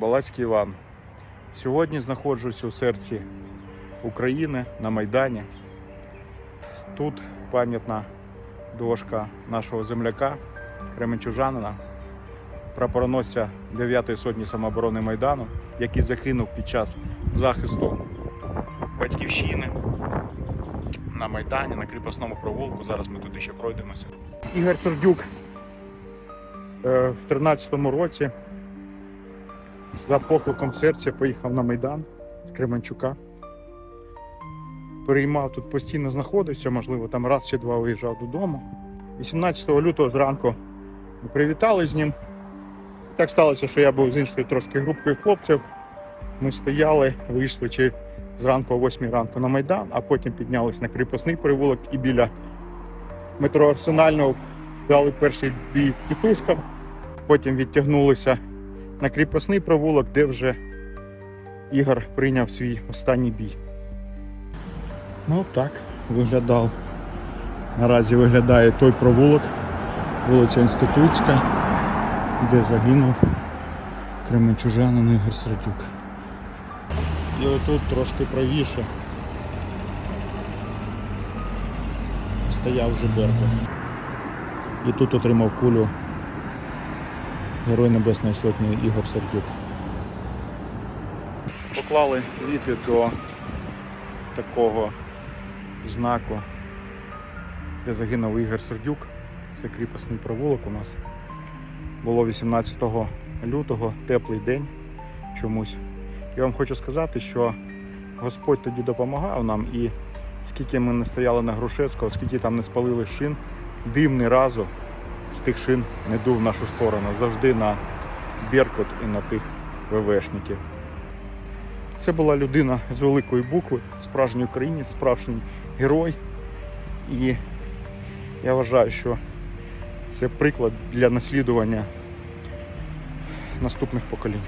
Балацький Іван. Сьогодні знаходжусь у серці України на Майдані. Тут пам'ятна дошка нашого земляка, кременчужанина, прапороносця 9-ї сотні самооборони Майдану, який загинув під час захисту батьківщини на Майдані, на кріпосному провулку. Зараз ми туди ще пройдемося. Ігор Сердюк е, в 13-му році за покликом серця поїхав на Майдан з Кременчука. Переймав тут постійно знаходився, можливо, там раз чи два виїжджав додому. 18 лютого зранку ми привітали з ним. Так сталося, що я був з іншою трошки групкою хлопців. Ми стояли, вийшли чи зранку о 8 ранку на Майдан, а потім піднялись на кріпосний перевулок і біля метро Арсенального дали перший бій тітушкам. Потім відтягнулися на кріпосний провулок, де вже Ігор прийняв свій останній бій. Ну так, виглядав. Наразі виглядає той провулок, вулиця Інститутська, де загинув кременчужанин Ігор Сердюк. І отут трошки правіше стояв вже Беркут. І тут отримав кулю Герой Небесної Сотні Ігор Сердюк. Поклали квіти до такого знаку, де загинув Ігор Сердюк. Це кріпосний провулок у нас. Було 18 лютого, теплий день чомусь. Я вам хочу сказати, що Господь тоді допомагав нам і скільки ми не стояли на Грушевського, скільки там не спалили шин, дим ні разу з тих шин не дув в нашу сторону. Завжди на Беркут і на тих ВВшників. Це була людина з великої букви, справжній українець, справжній герой. І я вважаю, що це приклад для наслідування наступних поколінь.